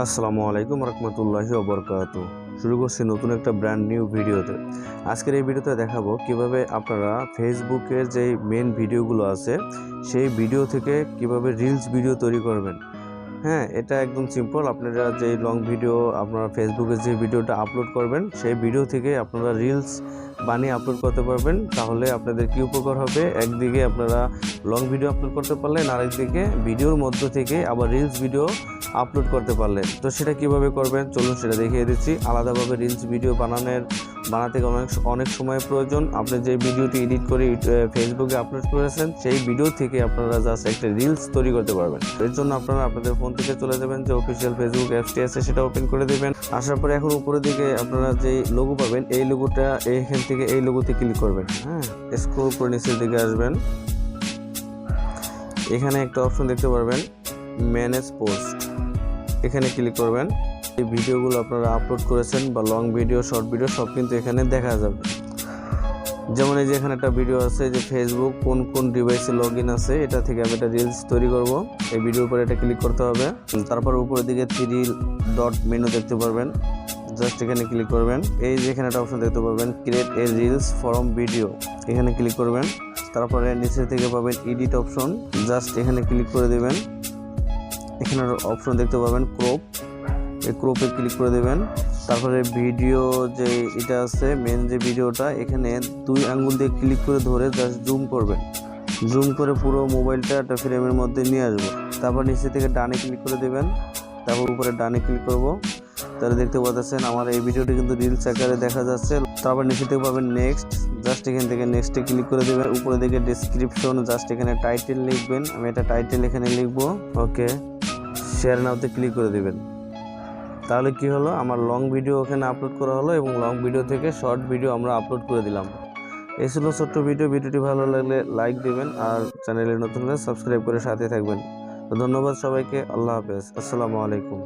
আসসালামু আলাইকুম রহমতুল্লাহি ওবরকাত শুরু করছি নতুন একটা ব্র্যান্ড নিউ ভিডিওতে। আজকের এই ভিডিওতে দেখাবো কীভাবে আপনারা ফেসবুকের যে মেন ভিডিওগুলো আছে, সেই ভিডিও থেকে কীভাবে রিলস ভিডিও তৈরি করবেন। হ্যাঁ এটা একদম সিম্পল আপনারা যে লং ভিডিও আপনারা ফেসবুকে যে ভিডিওটা আপলোড করবেন, সেই ভিডিও থেকে আপনারা রিলস বানিয়ে আপলোড করতে পারবেন, তাহলে আপনাদের কী উপকার হবে? একদিকে আপনারা লং ভিডিও আপলোড করতে পারলেন, আরেকদিকে ভিডিওর মধ্য থেকে আবার রিলস ভিডিও আপলোড করতে পারলেন। তো সেটা কীভাবে করবেন? চলুন সেটা দেখিয়ে দিচ্ছি। আলাদাভাবে রিলস ভিডিও বানানোর, বানাতে অনেক অনেক সময় প্রয়োজন। আপনি যে ভিডিওটি এডিট করে ফেসবুকে আপলোড করেছেন, সেই ভিডিও থেকে আপনারা জাস্ট একটা রিলস তৈরি করতে পারবেন। এর জন্য আপনারা আপনাদের ফোন থেকে চলে যাবেন, যে অফিসিয়াল ফেসবুক অ্যাপসটি আছে সেটা ওপেন করে দেবেন। আসার পরে এখন উপরের দিকে আপনারা যে লোগো পাবেন, এই লোগোটা এইখান থেকে এই লোগোতে ক্লিক করবেন হ্যাঁ? স্ক্রল করে নিচের দিকে আসবেন। এখানে একটা অপশন দেখতে পারবেন ম্যানেজ পোস্ট এখানে ক্লিক করবেন। এই ভিডিওগুলো আপনারা আপলোড করেছেন বা লং ভিডিও শর্ট ভিডিও সব কিন্তু এখানে দেখা যাবে। যেমন এই যে এখানে একটা ভিডিও আছে যে ফেসবুক কোন কোন ডিভাইসে লগ ইন আছে, এটা থেকে আমি একটা রিলস তৈরি করব। এই ভিডিওর উপরে এটা ক্লিক করতে হবে। তারপর উপরের দিকে থ্রি ডট মেনু দেখতে পারবেন। জাস্ট এখানে ক্লিক করবেন। এই যে এখানে একটা অপশন দেখতে পাবেন create a reels from video এখানে ক্লিক করবেন, তারপরে নিচে থেকে পাবেন এডিট অপশন জাস্ট এখানে ক্লিক করে দেবেন। এখানে অপশন দেখতে পাবেন ক্রপ এই ক্রপে ক্লিক করে দেবেন। তারপরে ভিডিও যে এটা আছে মেন যে ভিডিওটা এখানে দুই আঙ্গুল দিয়ে ক্লিক করে ধরে জাস্ট জুম করবেন। জুম করে পুরো মোবাইলটা একটা ফ্রেমের মধ্যে নিয়ে আসব তারপর নিচে থেকে ডানে ক্লিক করে দেবেন। তারপর উপরে ডানে ক্লিক করব। তাহলে দেখতে পাচ্ছেন, আমার এই ভিডিওটি কিন্তু রিলস আকারে দেখা যাচ্ছে। তারপর নিচে থেকে পাবেন নেক্সট জাস্ট এখান থেকে নেক্সটে ক্লিক করে দেবেন। উপরে দিকে ডিসক্রিপশন জাস্ট এখানে টাইটেল লিখবেন। আমি এটা টাইটেল এখানে লিখব। ওকে শেয়ার নাওতে ক্লিক করে দেবেন। তাহলে কি হলো? আমার লং ভিডিও ওখানে আপলোড করা হলো এবং লং ভিডিও থেকে শর্ট ভিডিও আমরা আপলোড করে দিলাম। এই ছিল ছোট্ট ভিডিও ভিডিওটি ভালো লাগলে লাইক দেবেন আর চ্যানেলে নতুন হলে সাবস্ক্রাইব করে সাথে থাকবেন। ধন্যবাদ সবাইকে। আল্লাহ হাফেজ। আসসালামু আলাইকুম।